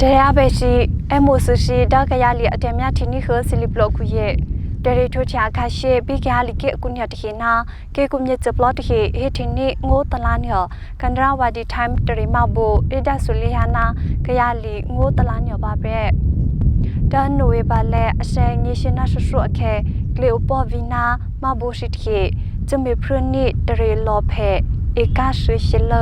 တရားပဲရှိအမိုဆရှိဒါကရလီအတမြတီနီခစီလီဘလော့ကူရဲ့တရီထိုချာခါရှေဘီကရလီကေကုညတခေနာကေကုမြချပလော့တခေဟေတီနီငိုတလာညောကန်ဒရာဝဒီတိုင်တရီမဘူအဒဆူလီဟာနာကရလီငိုတလာညောပါပဲတန်နိုဝေပါလဲအစဲငီရှင်နာဆဆူအခဲကလေအပေါ်ဗီနာမဘူရှိတခေဂျမေဖရနီတရီလောဖေဧကဆွေရှလ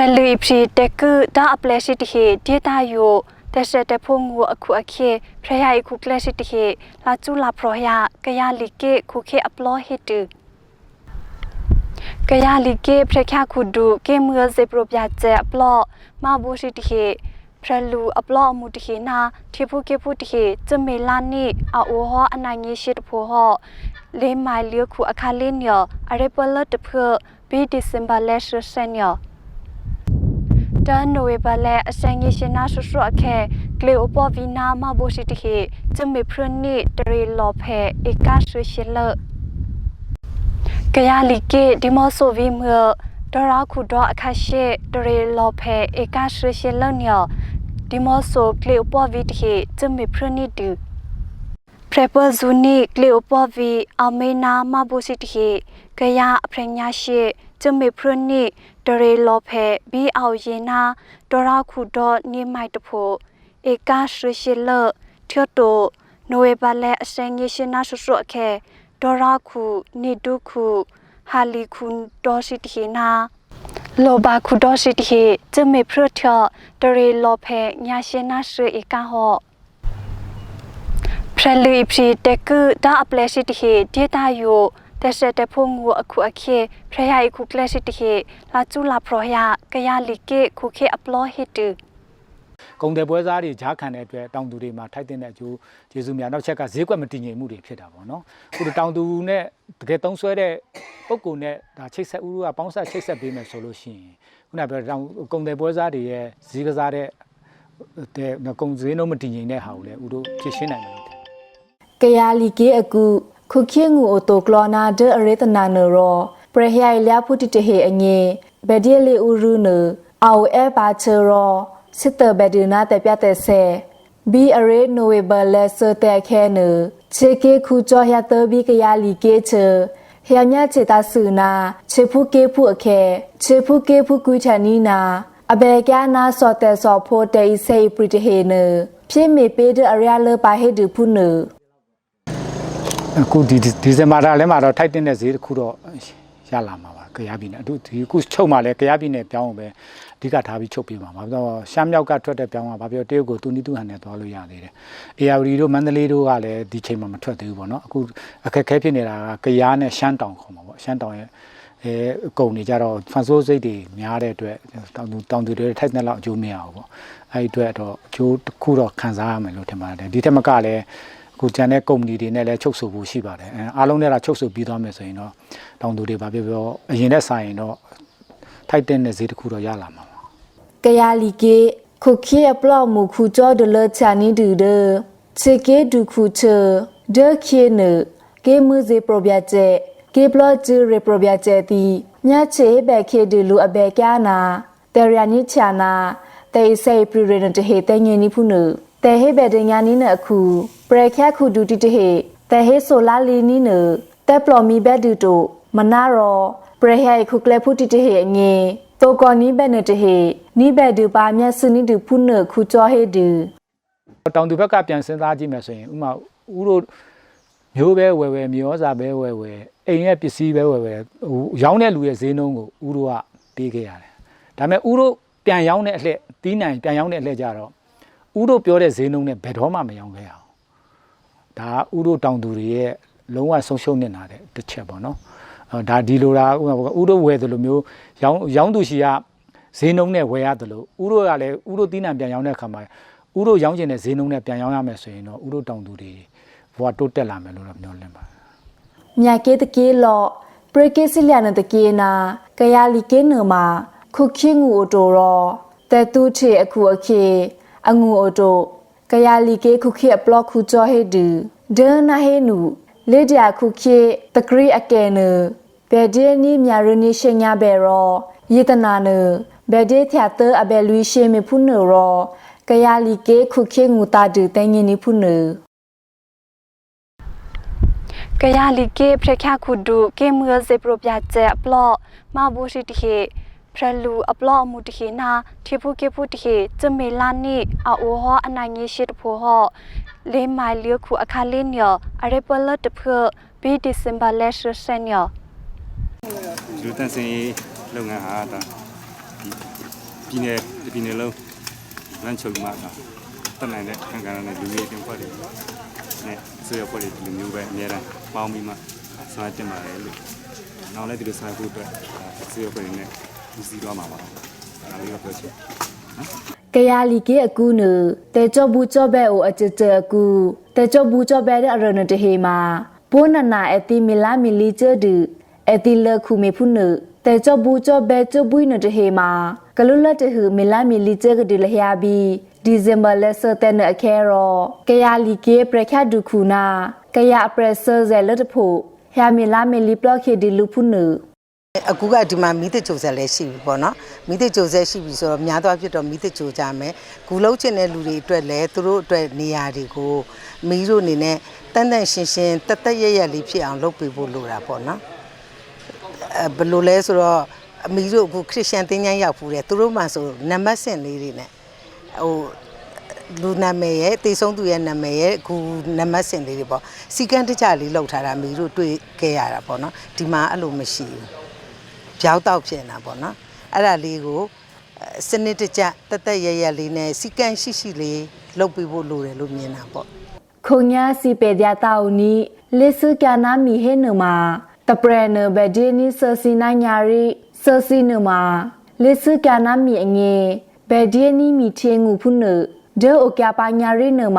ရလူဖရီတကူဒါအပလက်ရှိတဟေဒေတာယိုတက်ဆက်တဖုံငူအခုအခေဖရယာခုကလက်ရှိတဟေလာချူလာဖရယာကရလီကေခုခေအပလောဟေတူကရလီကေဖရခခုဒူကေမွေဇေပရပြကျအပလောမဘူရှိတဟေဖရလူအပလောမှုတဟေနာထေဖုကေဖုတဟေဇမေလာနိအိုဟောအနိုင်ငေရှိတဖိုဟောလေမိုင်လျခုအခါလင်းယောအရေပလတ်တဖဘီဒီဇင်ဘာလက်ရှ်ဆန်ယော တာနိုဝေဘလဲအစံကြီးရှင်နာဆွဆွအခဲကလေအပေါ်ဗီနာမဘိုရှိတခေဂျမေဖရနိတရေလောဖဲဧကဆွရှေလကရလီကေဒီမောဆိုဗီမြောဒရာခုဒေါအခါရှေတရေလောဖဲဧကဆွရှေလညောဒီမောဆိုကလေအပေါ်ဗီတခေဂျမေဖရနိတူဖရပဇူနိကလေအပေါ်ဗီအမေနာမဘိုရှိတခေကရအဖရညာရှေဂျမေဖရနိ တရေလောဖဲဘီအောရင်နာတရာခုဒေါနိမိုက်တဖို့ဧကရှရရှိလထျတိုနိုဝေဘလဲအစင်ရရှိနာဆဆွအခဲဒရာခုနိဒုခုဟာလီခုဒေါ်ရှိတိနာလောဘခုဒေါ်ရှိတိဂျမေဖရထျတရေလောဖဲညာရှိနာဆွဧကဟောဖရလူဖရီတကုဒါအပလက်ရှိတိဒေတာယော ตเฮนาโลบาคูดอสิตเฮจเมพรเทดเรโลเพญาเชนาสเอกาฮอ พระลือพรีเตกือดาอเปลสิติเฮเดียตาโยแต่เสแต่พงงูอคุอเคพระยาอิคุเคลสิติเฮลาจุลาพรอยากะยาลิเกคุเคอปลอเฮตือ ဂုံတယ်ပွဲစားတွေဂျားခံတဲ့အတွက်တောင်သူတွေမှာထိုက်တဲ့အကျိုးကျေးဇူးများနောက်ချက်ကဈေးကွက်မတည်ငြိမ်မှုတွေဖြစ်တာပေါ့နော်အခုတောင်သူနဲ့တကယ်သုံးဆွဲတဲ့ပုံကုနဲ့ဒါချိတ်ဆက်ဥရုကပေါင်းဆက်ချိတ်ဆက်ပေးမယ်ဆိုလို့ရှိရင်ခုနပြောတောင်ဂုံတယ်ပွဲစားတွေရဲ့ဈေးကစားတဲ့တဲ့ဂုံဈေးနှုန်းမတည်ငြိမ်တဲ့ဟာကိုလည်းဥတို့ဖြည့်ရှင်းနိုင်မယ်လို့ထင် ကယာလီကေအကူ ခုခေငူအိုတိုကလောနာဒအရေတနာနရောပရဟိုင်လျာဖုတိတဟေအငေဘဒီလီဥရုနအော်အဲပါချရောစစ်တဘဒီနာတပြတဲ့ဆဲဘီအရေနိုဝေဘလက်စတဲ့ခဲနချေကေခုကြောရတဘီကယာလီကေချေဟျာမြချေတာစုနာချေဖုကေဖုအခဲချေဖုကေဖုကူချာနီနာအဘေကနာစောတဲ့စောဖိုတေဆေပရိတဟေနဖြစ်မေပေးတဲ့အရယာလပါဟေဒဖုန အခုဒီဒီဇင်ဘာလထဲမှာတော့ထိုက်တဲ့ဈေးတစ်ခုတော့ရလာမှာပါကြရပြီနဲ့အခုဒီအခုချုပ်မှလည်းကြရပြီနဲ့ပြောင်းအောင်ပဲအဓိကထားပြီးချုပ်ပြပါမှာဘာလို့ရှမ်းမြောက်ကထွက်တဲ့ပြောင်းကဘာပြောတရုတ်ကိုတူနီတူဟန်နဲ့သွားလို့ရသေးတယ်။ AR တို့မန္တလေးတို့ကလည်းဒီချိန်မှာမထွက်သေးဘူးပေါ့နော်အခုအခက်အခဲဖြစ်နေတာကကြရနဲ့ရှမ်းတောင်ခေါ်မှာပေါ့ရှမ်းတောင်ရဲ့အဲအကုန်နေကြတော့ဖန်ဆိုးစိတ်တွေများတဲ့အတွက်တောင်သူတောင်သူတွေထိုက်တဲ့လောက်အကျိုးမရဘူးပေါ့အဲ့ဒီအတွက်တော့အကျိုးတစ်ခုတော့ခံစားရမယ်လို့ထင်ပါတယ်ဒီထက်မကလည်းအ ခုကျန်တဲ့ကုမ္ပဏီတွေနဲ့လည်းချုပ်ဆိုဖို့ရှိပါတယ်အဲအားလုံးနဲ့တော့ချုပ်ဆိုပြီးသွားမယ်ဆိုရင်တော့တောင်သူတွေဘာပြောပြောအရင်နဲ့ဆိုင်ရင်တော့ထိုက်တဲ့ဈေးတစ်ခုတော့ရလာမှာပါကယာလီကေခုခေအပလော့မူခုကြောဒလချာနီဒူဒချေကေဒူခုချဒခေနကေမူဇေပရိုဗျာကျဲကေပလော့ဂျီရေပရိုဗျာကျဲတီညချေဘဲခေဒူလူအဘဲကျာနာတေရယာနီချာနာတေဆေပရီရနတဟေတေငင်းနီဖုနတေဟေဘဲဒညာနီနအခု ပရခက်ခုဒူတီတဟေတေဟေဆိုလာလီနီနတေပလော်မီဘဲဒူတိုမနာရောပရဟိုင်ခုကလေဖုတီတဟေအငေတိုကောနီဘဲနတဟေနီဘဲဒူပါမြတ်စနီဒူဖုနခုကြောဟေဒူတောင်သူဘက်ကပြန်စဉ်းစားကြည့်မယ်ဆိုရင်ဥမာဥတို့မျိုးပဲဝယ်ဝယ်မြေဩဇာပဲဝယ်ဝယ်အိမ်ရဲ့ပစ္စည်းပဲဝယ်ဝယ်ဟိုရောင်းတဲ့လူရဲ့ဈေးနှုန်းကိုဥတို့ကပေးခဲ့ရတယ်ဒါပေမဲ့ဥတို့ပြန်ရောင်းတဲ့အလှည့်တီးနိုင်ပြန်ရောင်းတဲ့အလှည့်ကြတော့ဥတို့ပြောတဲ့ဈေးနှုန်းနဲ့ဘယ်တော့မှမရောင်းခဲ့ရအောင် ဒါဥတို့တောင်သူတွေရဲ့လုံးဝဆုံးရှုံးနေတာတဲ့တစ်ချက်ပေါ့နော်အော်ဒါဒီလိုလားဥပမာဥတို့ဝယ်တယ်လို့မျိုးရောင်းရောင်းသူရှိကဈေးနှုန်းနဲ့ဝယ်ရတယ်လို့ဥတို့ကလည်းဥတို့တီးနှံပြန်ရောင်းတဲ့အခါမှာဥတို့ရောင်းကျင်တဲ့ဈေးနှုန်းနဲ့ပြန်ရောင်းရမယ်ဆိုရင်တော့ဥတို့တောင်သူတွေဘဝတိုးတက်လာမယ်လို့တော့ပြောလင်းပါတယ်မြာကေတကေလော့ပရကေစီလျာနတကေနာကယာလီကေနမခုခိငူအိုတိုရောတဲတူချေအခုအခေအငူအိုတို ကယာလီကေခုခိအပလော့ခုကြောဟေဒူဒေနာဟေနူလေဒီယာခုခိတဂရီအကဲနဘယ်ဒီနီမြာရနီရှင်ညာဘဲရောယေတနာနဘယ်ဒေသတအဘယ်လူရှိမဖုန်ရောကရလီကေခုခေငူတာဒတငင်းနိဖုန်ကရလီကေဖရခခုဒုကေမွေစေပရပြကျက်ပလော့မဘူရှိတခေ ဖရလူအပလော့မှုတခေနာထေဖုကေဖုတခေကျမေလာနိအအိုဟောအနိုင်ငေရှိတဖိုဟောလေးမိုင်လျခုအခါလေးညအရပလတ်တဖဘီဒီဇင်ဘာလက်ရှ်ဆန်ညလူတန်းစင်ရေးလုပ်ငန်းဟာဒါဒီပြည်နယ်ဒီပြည်နယ်လုံးလမ်းချုပ်မှာဒါတက်နိုင်တဲ့ခံကဏ္ဍနဲ့လူမျိုးတင်ဖွဲ့တွေနဲ့ဆွေးရဖွဲ့တွေဒီလိုမျိုးပဲအများအားပေါင်းပြီးမှဆောင်ရွက်တင်ပါတယ်လို့နောက်လည်းဒီလိုဆောင်ရွက်ဖို့အတွက်ဆွေးရဖွဲ့တွေနဲ့ ဦးစီးသွားမှာပါဒါလေးတော့ပြောချင်ကရလီကေအကူနတေချဘူးချဘဲအိုအချချအကူတေချဘူးချဘဲရရနတဟေမာပိုနနာအတိမီလာမီလီချဒူအတိလခုမေဖုနတေချဘူးချဘဲချဘူးနတဟေမာကလုလတဟမီလာမီလီချကဒီလဟယာဘီဒီဇင်ဘာလက်ဆတဲ့နအခဲရောကရလီကေပရခတ်ဒုခုနာကရအပရက်ဆာဇဲလတ်ဖို့ဟယာမီလာမီလီပလောက်ခေဒီလူဖုန အခုကဒီမှာမီးတကြိုဆက်လည်းရှိပြီပေါ့နော်မီးတကြိုဆက်ရှိပြီဆိုတော့များသောအားဖြင့်တော့မီးတကြိုကြမယ်ဂူလုံးချင်တဲ့လူတွေအတွက်လည်းသူတို့အတွက်နေရာတွေကိုမီးတို့အနေနဲ့တန်တန်ရှင်းရှင်းတက်တက်ရရလေးဖြစ်အောင်လုပ်ပေးဖို့လိုတာပေါ့နော်အဲဘယ်လိုလဲဆိုတော့အမီးတို့အခုခရစ်ယာန်တင်းကျမ်းရောက်ဖူးတယ်သူတို့မှဆိုနံပါတ်စင်လေးတွေနဲ့ဟိုလူနာမည်ရဲ့တေဆုံးသူရဲ့နာမည်ရဲ့အခုနံပါတ်စင်လေးတွေပေါ့စီကန်းတကြလေးလောက်ထားတာမိတို့တွေ့ခဲ့ရတာပေါ့နော်ဒီမှာအဲ့လိုမရှိဘူး ကြောက်တော့ဖြစ်နေတာပေါ့နော်အဲ့ဒါလေးကိုအဲစနစ်တကျတက်တက်ရရလေးနဲ့စီကန်းရှိရှိလေးလုပ်ပြီးဖို့လိုတယ်လို့မြင်တာပေါ့ခုံညာစီပေဒတာဦးနီလက်စကနာမီဟေနမတပရနဘဒီနီဆစီနာညာရီဆစီနမလက်စကနာမီအငေဘဒီနီမီချင်းငူဖုနဒေအိုကပါညာရီနမ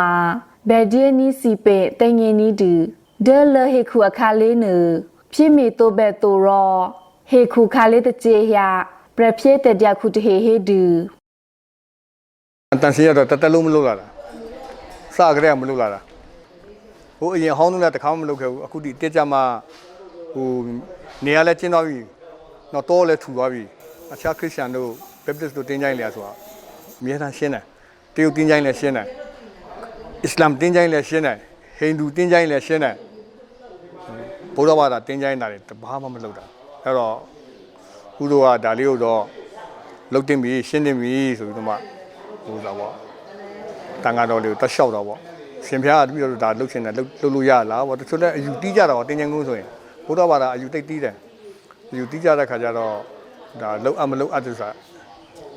ဘဒီနီစီပေတငင်းနီဒူဒေလဟေခုအခါလေးနဖြစ်မီတိုဘဲတိုရော ဟေခုခါလေးတကြေရပရဖြစ်တတခုတဟေဟေဒူတန်စီရတော့တသက်လုံးမလုပ်လာတာစကြတဲ့မလုပ်လာတာဟိုအရင်ဟောင်းတော့လည်းတစ်ခါမှမလုပ်ခဲ့ဘူးအခုဒီတက်ကြမှာဟိုနေရာလဲကျင်းသွားပြီတော့တော့လဲထူသွားပြီအခြားခရစ်ယာန်တို့ဘက်ပတစ်တို့တင်းကြိုင်းလဲဆိုတာအများအားရှင်းတယ်တရုတ်တင်းကြိုင်းလဲရှင်းတယ်အစ္စလာမ်တင်းကြိုင်းလဲရှင်းတယ်ဟိန္ဒူတင်းကြိုင်းလဲရှင်းတယ်ဘုရားဘာသာတင်းကြိုင်းတာတွေတဘာမှမလုပ်တာ အဲ့တော့ကုသိုလ်ကဒါလေးကိုတော့လုတ်တင်ပြီရှင်းတင်ပြီဆိုပြီးတော့မှဟိုတော့ပေါ့တန်ဃာတော်လေးကိုတက်လျှောက်တော့ပေါ့ရှင်ဖျားကပြီးတော့ဒါလှုပ်ရှင်တယ်လှုပ်လှုပ်လို့ရလားပေါ့တချို့လည်းအယူတီးကြတာပေါ့တင်ញံကုန်းဆိုရင်ဘုရားဘာသာအယူတိတ်တီးတယ်အယူတီးကြတဲ့ခါကျတော့ဒါလှုပ်အမလှုပ်အပ်သူဆိုတာ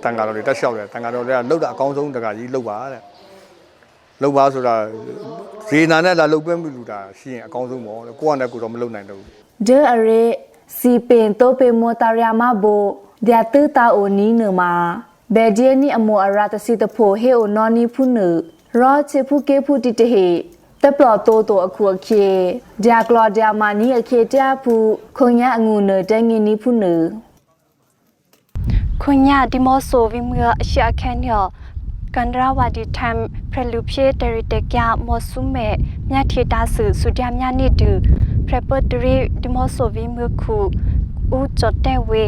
တန်ဃာတော်တွေတက်လျှောက်တယ်တန်ဃာတော်တွေကလှုပ်တာအကောင်းဆုံးတကကြီးလှုပ်ပါတဲ့လှုပ်ပါဆိုတာဇေနာနဲ့လာလှုပ်ပွင့်ပြီလူတာရှိရင်အကောင်းဆုံးပေါ့ကိုကနဲ့ကိုတော့မလှုပ်နိုင်တော့ဘူး de are si pen to pe mo tariama bo dia tu ta o ni ne ma be die ni amo ara ta si ta pho he o no ni phu ne ro che phu ke phu ti te he တက်ပလော်တိုးတိုးအခုအခေဂျာကလော်ဂျာမာနီအခေတဖူခွန်ရအငူနတငင်းနီဖုနခွညာဒီမောဆိုဗီမအရှာခန်ယောကန်ဒရာဝဒီတမ်ဖရလူဖြေတရီတကမောဆုမေမြတ်ထေတာဆုစုဒမြနိတူဖရပတ ရီဒီမောဆိုဗီမခုဦးချတ်တဲ့ဝေ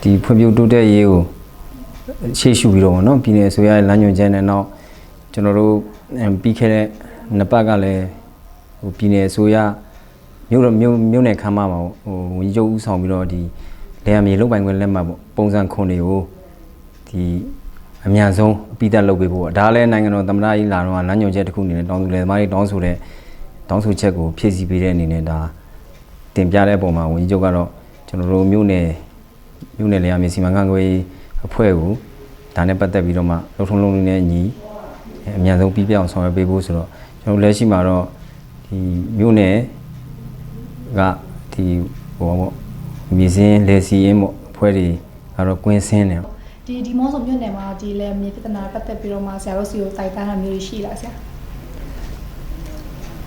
ဒီဖွံ့ဖြိုးတိုးတက်ရေးကိုရှေ့ရှုပြီးတော့ဗောနော်ပြည်내အစိုးရရဲ့လမ်းညွှန်ချက်နဲ့နောက်ကျွန်တော်တို့အမ်ပြီးခဲ့တဲ့နှစ်ပတ်ကလည်းဟိုပြည်내အစိုးရမြို့တော်မြို့မြို့နယ်ခမ်းမမှာဟိုဝန်ကြီးချုပ်ဦးဆောင်ပြီးတော့ဒီလေယာဉ်မြေလုံပိုင်ခွင့်လက်မှတ်ပေါ့ပုံစံခွန်တွေကိုဒီအများဆုံးအပိသက်လုပ်ပေးဖို့ပေါ့ဒါလည်းနိုင်ငံတော်သမ္မတကြီးလာတော့လမ်းညွှန်ချက်တစ်ခုအနေနဲ့တောင်းဆိုလေသမားတွေတောင်းဆိုတဲ့ တောင်းဆိုချက်ကိုဖြည့်ဆည်းပေးတဲ့အနေနဲ့ဒါတင်ပြတဲ့ပုံမှာဝန်ကြီးချုပ်ကတော့ကျွန်တော်တို့မြို့နယ်မြို့နယ်လေယာဉ်မြေစီမံခန့်ခွဲရေးအဖွဲ့ကိုဒါနဲ့ပတ်သက်ပြီးတော့မှလုံထုံးလုံးလေးနဲ့ညီအဲအမြန်ဆုံးပြီးပြအောင်ဆောင်ရွက်ပေးဖို့ဆိုတော့ကျွန်တော်လက်ရှိမှာတော့ဒီမြို့နယ်ကဒီဟိုပါပေါ့မြေစင်းလေစီရင်ပေါ့အဖွဲ့တွေကတော့ကွင်းစင်းတယ်ဒီဒီမောဆိုမြို့နယ်မှာဒီလေမြေပြဿနာပတ်သက်ပြီးတော့မှဆရာတို့စီကိုတိုက်တန်းတာမျိုးတွေရှိလားဆရာ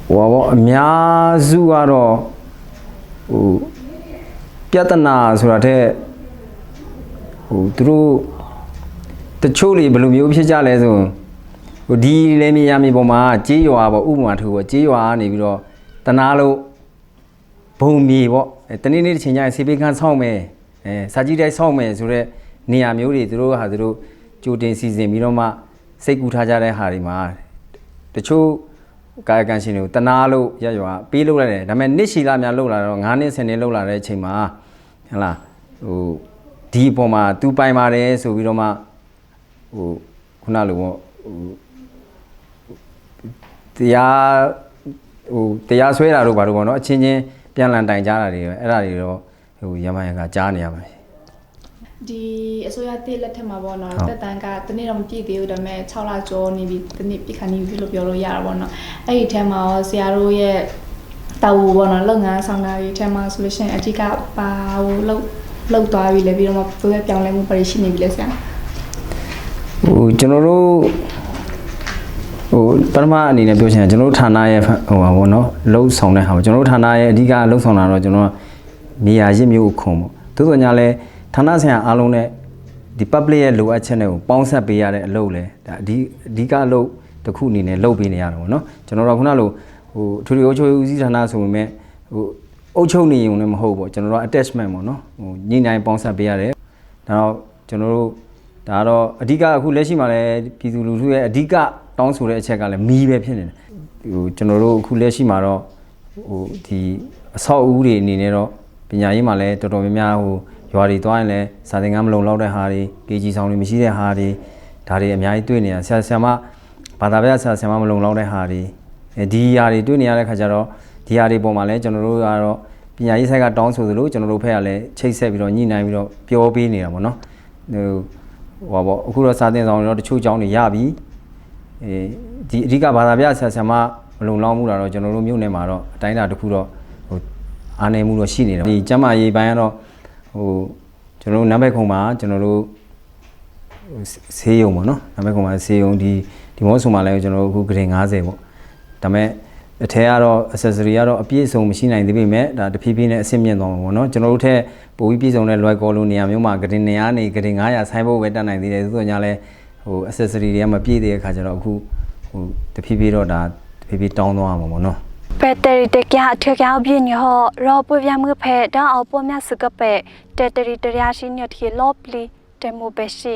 ဟိုပါပေါ့အများစုကတော့ဟိုပြဿနာဆိုတာတဲ့ဟိုသူတို့တချို့လေဘယ်လိုမျိုးဖြစ်ကြလဲဆိုရင်ဟိုဒီလေမြေရမြေပေါ်မှာကြေးရွာပေါ့ဥပမာထူပေါ့ကြေးရွာကနေပြီးတော့တနာလို့ဘုံမြေပေါ့အဲတနေ့နေ့တစ်ချိန်ကျရင်စေပေးခန်းဆောက်မယ်အဲစာကြည့်တိုင်းစောင့်မယ်ဆိုတော့နေရာမျိုးတွေသူတို့ဟာသူတို့ကြိုတင်စီစဉ်ပြီးတော့မှစိတ်ကူထားကြတဲ့ဟာတွေမှာတချို့ ကာယကံရှင်တွေကိုတနာလို့ရရွာပေးလို့ရတယ်ဒါပေမဲ့နှစ်ရှည်လာများလောက်လာတော့9နှစ်10နှစ်လောက်လာတဲ့အချိန်မှာဟဟလားဟိုဒီအပေါ်မှာ तू ပိုင်ပါတယ်ဆိုပြီးတော့မှဟိုခုနလိုပေါ့ဟိုတရားဟိုတရားဆွဲတာတို့ဘာလို့ပေါ့နော်အချင်းချင်းပြန်လန်တိုင်ကြတာတွေပဲအဲ့ဒါတွေတော့ဟိုရမရန်ကကြားနေရပါတယ် ဒီအစိုးရတစ်လက်ထက်မှာပေါ့နော်ဟုတ်တက်တန်ကတနေ့တော့မပြည့်သေးဘူးဒါပေမဲ့6လကျော်နေပြီတနေ့ပြခါနေပြီလို့ပြောလို့ရတာပေါ့နော်အဲ့ဒီထဲမှာရောဆရာတို့ရဲ့တာဝန်ပေါ့နော်လုပ်ငန်းဆောင်တာတွေထဲမှာဆိုလို့ရှိရင်အဓိကပါဟိုလောက်လောက်သွားပြီလေပြီးတော့မှသူရဲ့ပြောင်းလဲမှုပါရှိနေပြီလေဆရာဟိုကျွန်တော်တို့ဟိုပထမအနေနဲ့ပြောချင်တာကျွန်တော်တို့ဌာနရဲ့ဟိုပါဘောနော်လှုပ်ဆောင်တဲ့ဟာပေါ့ကျွန်တော်တို့ဌာနရဲ့အဓိကလှုပ်ဆောင်တာတော့ကျွန်တော်နေရာရစ်မျိုးခုံပေါ့သို့တော်ညာလဲ ဌာနဆိုင်ရာအားလုံးနဲ့ဒီ public ရဲ့လိုအပ်ချက်တွေကိုပေါင်းဆက်ပေးရတဲ့အလုပ်လဲဒါအဓိအဓိကအလုပ်တစ်ခုအနေနဲ့လုပ်ပေးနေရတာပေါ့နော်ကျွန်တော်တို့ကခုနလိုဟိုအထွေထွေအုပ်ချုပ်ရေးဦးစီးဌာနဆိုပေမဲ့ဟိုအုပ်ချုပ်နေရင်လည်းမဟုတ်ဘူးပေါ့ကျွန်တော်တို့က attachment ပေါ့နော်ဟိုညှိနှိုင်းပေါင်းဆက်ပေးရတယ်ဒါတော့ကျွန်တော်တို့ဒါကတော့အဓိကအခုလက်ရှိမှာလည်းပြည်သူလူထုရဲ့အဓိကတောင်းဆိုတဲ့အချက်ကလည်းမီးပဲဖြစ်နေတယ်ဟိုကျွန်တော်တို့အခုလက်ရှိမှာတော့ဟိုဒီအဆောက်အဦတွေအနေနဲ့တော့ပညာရေးမှာလည်းတော်တော်များများဟို ရွာတွေသွားရင်လည်းစာသင်ခန်းမလုံလောက်တဲ့ဟာတွေ KG ဆောင်တွေမရှိတဲ့ဟာတွေဒါတွေအများကြီးတွေ့နေရဆရာဆရာမဘာသာပြဆရာဆရာမမလုံလောက်တဲ့ဟာတွေအဲဒီဟာတွေတွေ့နေရတဲ့ခါကျတော့ဒီဟာတွေပုံမှာလည်းကျွန်တော်တို့ကတော့ပညာရေးဆိုင်ကတောင်းဆိုသလိုကျွန်တော်တို့ဖက်ကလည်းချိတ်ဆက်ပြီးတော့ညှိနှိုင်းပြီးတော့ပြောပေးနေတာပေါ့နော်ဟိုဟိုပါပေါ့အခုတော့စာသင်ဆောင်တွေတော့တချို့ကျောင်းတွေရပြီအဲဒီအဓိကဘာသာပြဆရာဆရာမမလုံလောက်မှုတာတော့ကျွန်တော်တို့မြို့နယ်မှာတော့အတိုင်းအတာတစ်ခုတော့ဟိုအားနေမှုတော့ရှိနေတယ်ဒီကျမ်းမာရေးပိုင်းကတော့ ဟိုကျွန်တော်တို့နံပါတ်ခုံမှာကျွန်တော်တို့ဟိုဆေးရုံပေါ့နော်နံပါတ်ခုံမှာဆေးရုံဒီဒီမောဆိုမှာလည်းကျွန်တော်တို့အခုဂရင်90ပေါ့ဒါပေမဲ့အထက်ကတော့ accessory ကတော့အပြည့်အစုံမရှိနိုင်သေးပေမဲ့ဒါတဖြည်းဖြည်းနဲ့အဆင့်မြင့်သွားမှာပေါ့နော်ကျွန်တော်တို့ထက်ပိုပြီးပြည့်စုံတဲ့လွယ်ကော်လိုနေရာမျိုးမှာဂရင်100နေဂရင်900ဆိုင်းဖို့ပဲတက်နိုင်သေးတယ်သို့သောညာလဲဟို accessory တွေကမပြည့်သေးတဲ့ခါကျတော့အခုဟိုတဖြည်းဖြည်းတော့ဒါတဖြည်းဖြည်းတောင်းသွားမှာပေါ့နော် ပဲတရီတကထကအောင်ပြင်းရဟရောပွပြမှုဖဲတောင်းအောင်ပေါ်မြစကပဲတတရီတရရှိညတိလောပလီတမိုပဲရှိ